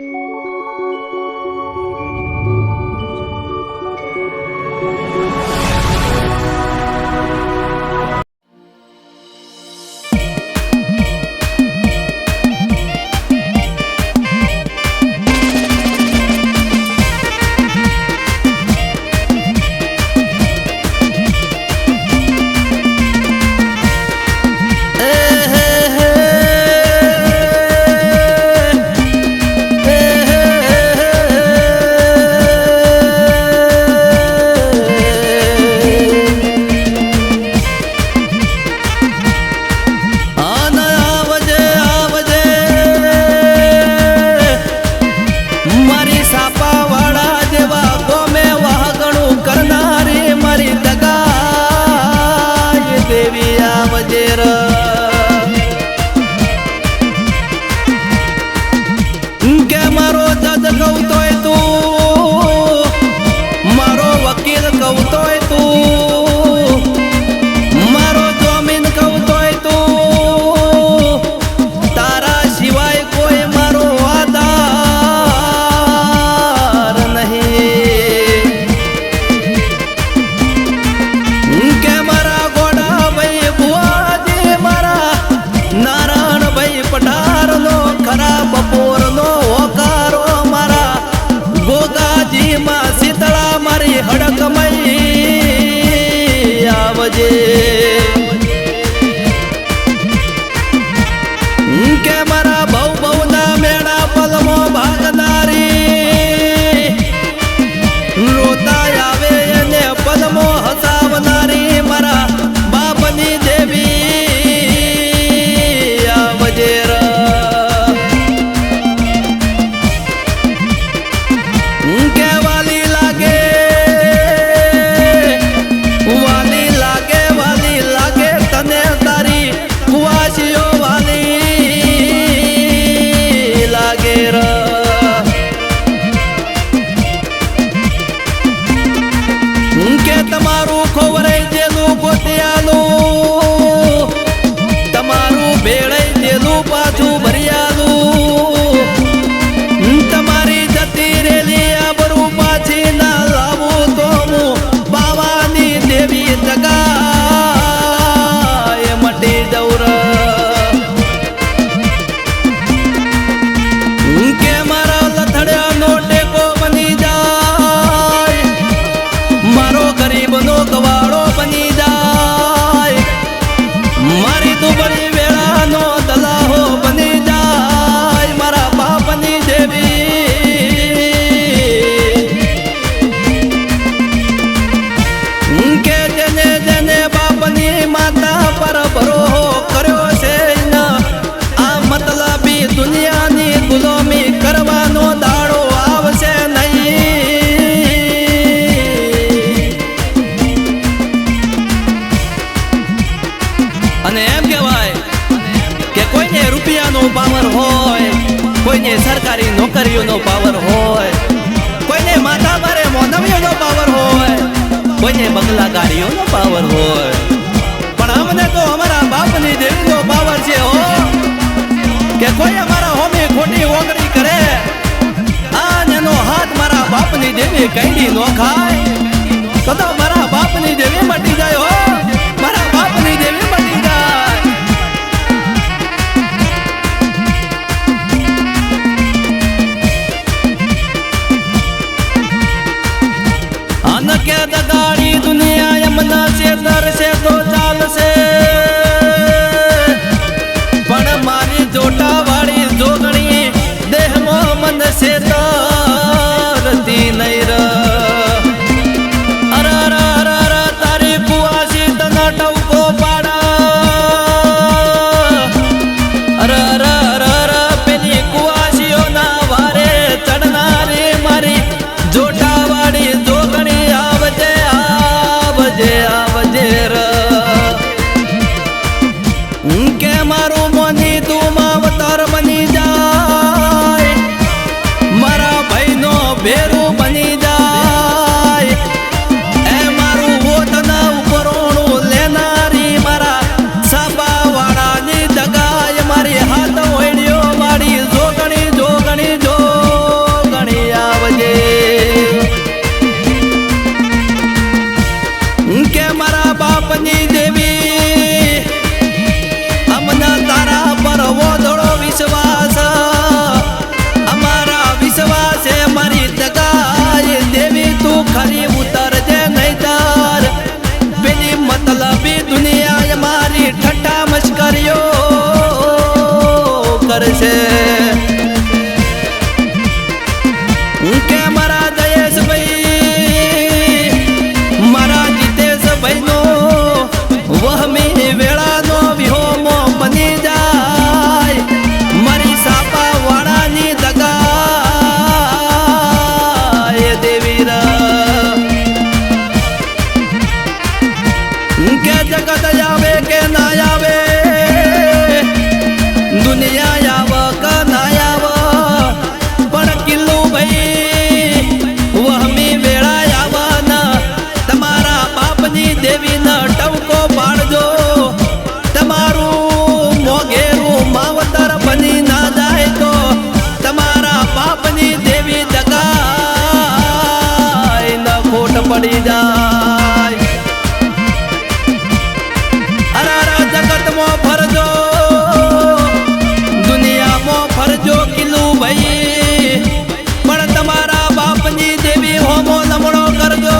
Música Camarão અને એમ કહેવાય કે કોઈને રૂપિયાનો પાવર હોય, કોઈને સરકારી નોકરીઓનો પાવર હોય, કોઈને માથા મારે મોનવીઓનો પાવર હોય, કોઈને બંગલા ગાડીઓનો પાવર હોય. પણ અમને તો અમારા બાપની દેવીનો પાવર છે હો. કે કોઈ અમારા હોમી ખોટી ઓગણી કરે આ એનો હાથ મારા બાપની દેવી કઈડી નો ખાય. કદા મારા બાપની દેવી પડી જાય. ફરજો. દુનિયા ભાઈ. પણ તમારા બાપની દેવી હોમો નમણો કરજો.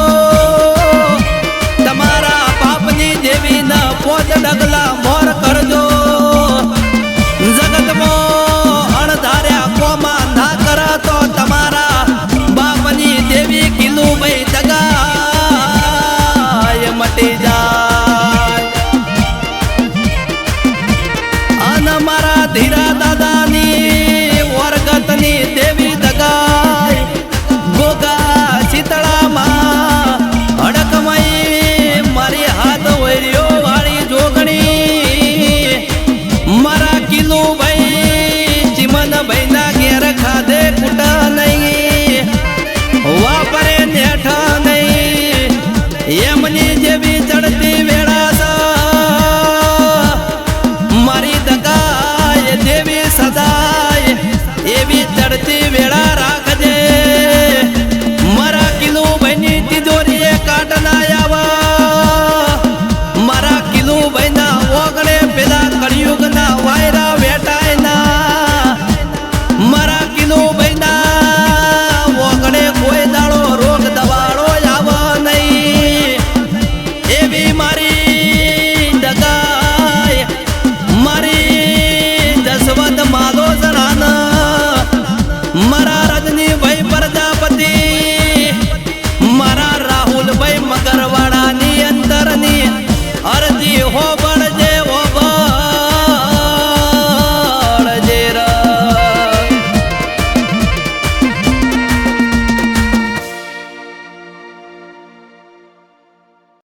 તમારા બાપની દેવી પોત ડગલા